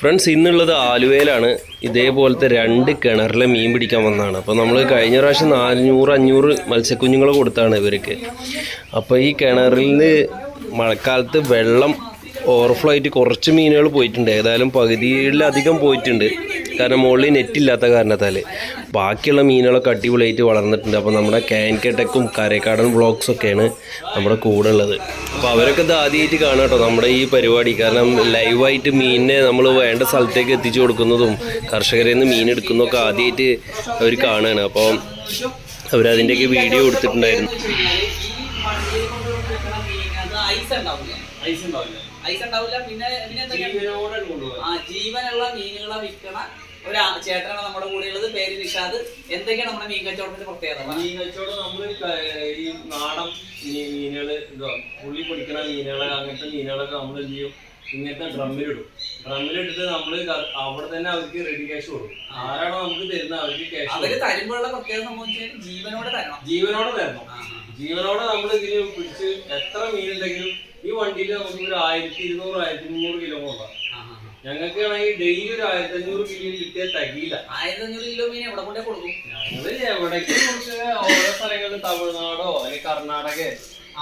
Friends ഇന്നുള്ളത് ആലുവയിലാണ്. ഇതേപോലത്തെ രണ്ട് കിണറിലെ മീൻ പിടിക്കാൻ വന്നതാണ്. അപ്പോൾ നമ്മൾ കഴിഞ്ഞ പ്രാവശ്യം നാനൂറ് അഞ്ഞൂറ് മത്സ്യക്കുഞ്ഞുങ്ങൾ കൊടുത്താണ് ഇവർക്ക്. അപ്പോൾ ഈ കിണറിൽ നിന്ന് മഴക്കാലത്ത് വെള്ളം ഓവർഫ്ലോ ആയിട്ട് കുറച്ച് മീനുകൾ പോയിട്ടുണ്ട്. ഏതായാലും പകുതിയിലധികം പോയിട്ടുണ്ട്. കാരണം മുകളിൽ നെറ്റില്ലാത്ത കാരണത്താൽ ബാക്കിയുള്ള മീനുകളൊക്കെ അടിപൊളിയായിട്ട് വളർന്നിട്ടുണ്ട്. അപ്പോൾ നമ്മുടെ കാൻകെട്ടക്കും കരക്കാടൻ ബ്ലോഗ്സൊക്കെയാണ് നമ്മുടെ കൂടെ ഉള്ളത്. അപ്പോൾ അവരൊക്കെ ഇത് ആദ്യമായിട്ട് കാണാം കേട്ടോ നമ്മുടെ ഈ പരിപാടി. കാരണം ലൈവായിട്ട് മീനിനെ നമ്മൾ വേണ്ട സ്ഥലത്തേക്ക് എത്തിച്ചു കൊടുക്കുന്നതും കർഷകരിൽ നിന്ന് മീൻ എടുക്കുന്നതൊക്കെ ആദ്യമായിട്ട് അവർ കാണുകയാണ്. അപ്പോൾ അവരതിന്റെയൊക്കെ വീഡിയോ കൊടുത്തിട്ടുണ്ടായിരുന്നു ഐസ് ഉണ്ടാവില്ല. പിന്നെ പിന്നെ ജീവനുള്ള മീനുകളെ വിൽക്കണ ഒരു ചേട്ടനാണ് നമ്മുടെ കൂടെ ഉള്ളത് പേര് നിഷാദ്. എന്തൊക്കെയാണ് നമ്മുടെ മീൻ കച്ചവടത്തിന്റെ പ്രത്യേകത. മീൻ കച്ചവടം നമ്മൾ ഈ നാടൻ മീ- മീനുകൾ ഇതോ പുള്ളി പൊടിക്കണ മീനുകളെ അങ്ങനത്തെ മീനുകളൊക്കെ നമ്മൾ എന്ത് ചെയ്യും? ഇങ്ങനത്തെ ഡ്രമ്മിലിടും. ഡ്രമ്മിലിട്ടിട്ട് നമ്മൾ ക- അവിടെ തന്നെ അവർക്ക് റെഡി ക്യാഷ് കൊടുക്കും. ആരാണോ നമുക്ക് തരുന്നത് അവർക്ക് ക്യാഷ് അവർ തരുമ്പോഴുള്ള പ്രത്യേകത സംബന്ധിച്ചാൽ ജീവനോടെ തരണം. ജീവനോടെ തരണം. ജീവനോടെ നമ്മൾ ഇതിന് പിടിച്ച് എത്ര മീനുണ്ടെങ്കിലും ഈ വണ്ടിയിൽ നമുക്ക് ഒരു ആയിരത്തി ഇരുന്നൂറ് ആയിരത്തി മുന്നൂറ് കിലോ കൊണ്ടാണ്. ഞങ്ങൾക്ക് ആണെങ്കിൽ ഡെയിലി ഒരു ആയിരത്തി അഞ്ഞൂറ് കിലോ കിട്ടിയ തകിയില്ല. ആയിരത്തി അഞ്ഞൂറ് കിലോ മീൻ എവിടെ കൊണ്ടേ കൊടുക്കും? ഞങ്ങൾ എവിടേക്കും കുറച്ച് ഓരോ സ്ഥലങ്ങളിൽ തമിഴ്നാടോ അല്ലെങ്കിൽ കർണാടക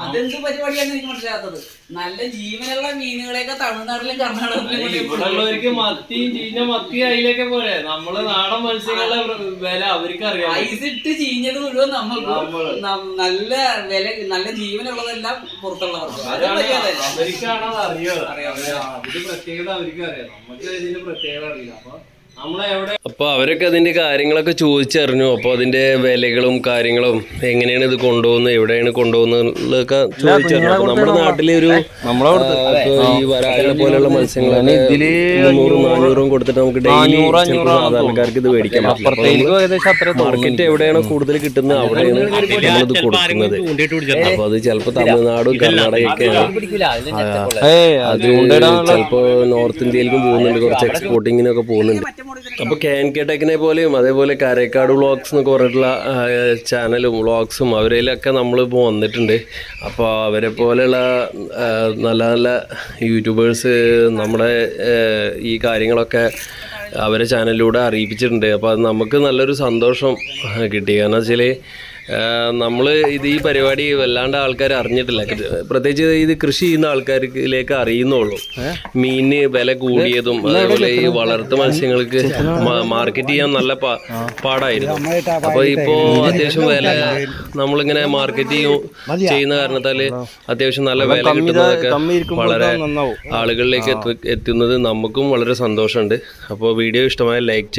അതെന്ത് പരിപാടിയാണ് എനിക്ക് മനസ്സിലാത്തത് നല്ല ജീവനുള്ള മീനുകളെയൊക്കെ തമിഴ്നാട്ടിലും കർണാടകത്തിലും മത്തിയും ചീഞ്ഞ മത്തി അതിലൊക്കെ പോരെ. നമ്മൾ നാടൻ മത്സ്യങ്ങളുടെ വില അവർക്ക് അറിയാം ഐസ് ഇട്ട് ചീഞ്ഞത് മുഴുവൻ നമുക്ക് നല്ല വില നല്ല ജീവനുള്ളതെല്ലാം പുറത്തുള്ളവർക്ക്. അവർക്കാണത് അറിയാം അറിയാം. പ്രത്യേകത അവർക്ക് അറിയാം നമുക്ക് ഇതിന്റെ പ്രത്യേകത അറിയില്ല. അപ്പൊ അപ്പോൾ അവരൊക്കെ അതിന്റെ കാര്യങ്ങളൊക്കെ ചോദിച്ചറിഞ്ഞു. അപ്പോൾ അതിന്റെ വിലകളും കാര്യങ്ങളും എങ്ങനെയാണ് ഇത് കൊണ്ടുപോകുന്നത് എവിടെയാണ് കൊണ്ടുപോകുന്നതൊക്കെ ചോദിച്ചറിഞ്ഞു. അപ്പോൾ നമ്മുടെ നാട്ടിലെ ഒരു ഈ വരാലിനെ പോലെയുള്ള മത്സ്യങ്ങളൊക്കെ മുന്നൂറും നാനൂറും കൊടുത്തിട്ട് നമുക്ക് ഡെയിലി സാധാരണക്കാർക്ക് ഇത് നമ്മൾ മാർക്കറ്റ് എവിടെയാണോ കൂടുതൽ കിട്ടുന്നത് അവിടെയാണ് നമ്മളിത് കൊടുക്കുന്നത്. അപ്പോൾ അത് ചിലപ്പോൾ തമിഴ്നാടും കർണാടകയൊക്കെയാണ് അത് ചിലപ്പോൾ നോർത്ത് ഇന്ത്യയിലേക്കും പോകുന്നുണ്ട്. കുറച്ച് എക്സ്പോർട്ടിങ്ങിനൊക്കെ പോകുന്നുണ്ട്. അപ്പോൾ കെ എൻ കെ ടെക്കിനെ പോലെയും അതേപോലെ കാരേക്കാട് വ്ളോഗ്സ് എന്നൊക്കെ പറഞ്ഞിട്ടുള്ള ചാനലും വ്ളോഗ്സും അവരിലൊക്കെ നമ്മളിപ്പോൾ വന്നിട്ടുണ്ട്. അപ്പോൾ അവരെ പോലെയുള്ള നല്ല നല്ല യൂട്യൂബേഴ്സ് നമ്മുടെ ഈ കാര്യങ്ങളൊക്കെ അവരെ ചാനലിലൂടെ അറിയിപ്പിച്ചിട്ടുണ്ട്. അപ്പോൾ അത് നമുക്ക് നല്ലൊരു സന്തോഷം കിട്ടി. കാരണം വെച്ചാൽ നമ്മൾ ഇത് ഈ പരിപാടി വല്ലാണ്ട് ആൾക്കാർ അറിഞ്ഞിട്ടില്ല. പ്രത്യേകിച്ച് ഇത് കൃഷി ചെയ്യുന്ന ആൾക്കാരിലേക്ക് അറിയുന്നുള്ളൂ. മീനിന് വില കൂടിയതും അതേപോലെ ഈ വളർത്തു മത്സ്യങ്ങൾക്ക് മാർക്കറ്റ് ചെയ്യാൻ നല്ല പാടായിരുന്നു. അപ്പോൾ ഇപ്പോ അത്യാവശ്യം വില നമ്മളിങ്ങനെ മാർക്കറ്റ് ചെയ്യും ചെയ്യുന്ന കാരണത്താൽ അത്യാവശ്യം നല്ല വില കിട്ടുന്നതൊക്കെ വളരെ ആളുകളിലേക്ക് എത്തുന്നത് നമുക്കും വളരെ സന്തോഷമുണ്ട്. അപ്പോൾ വീഡിയോ ഇഷ്ടമായ ലൈക്ക് ചെയ്യും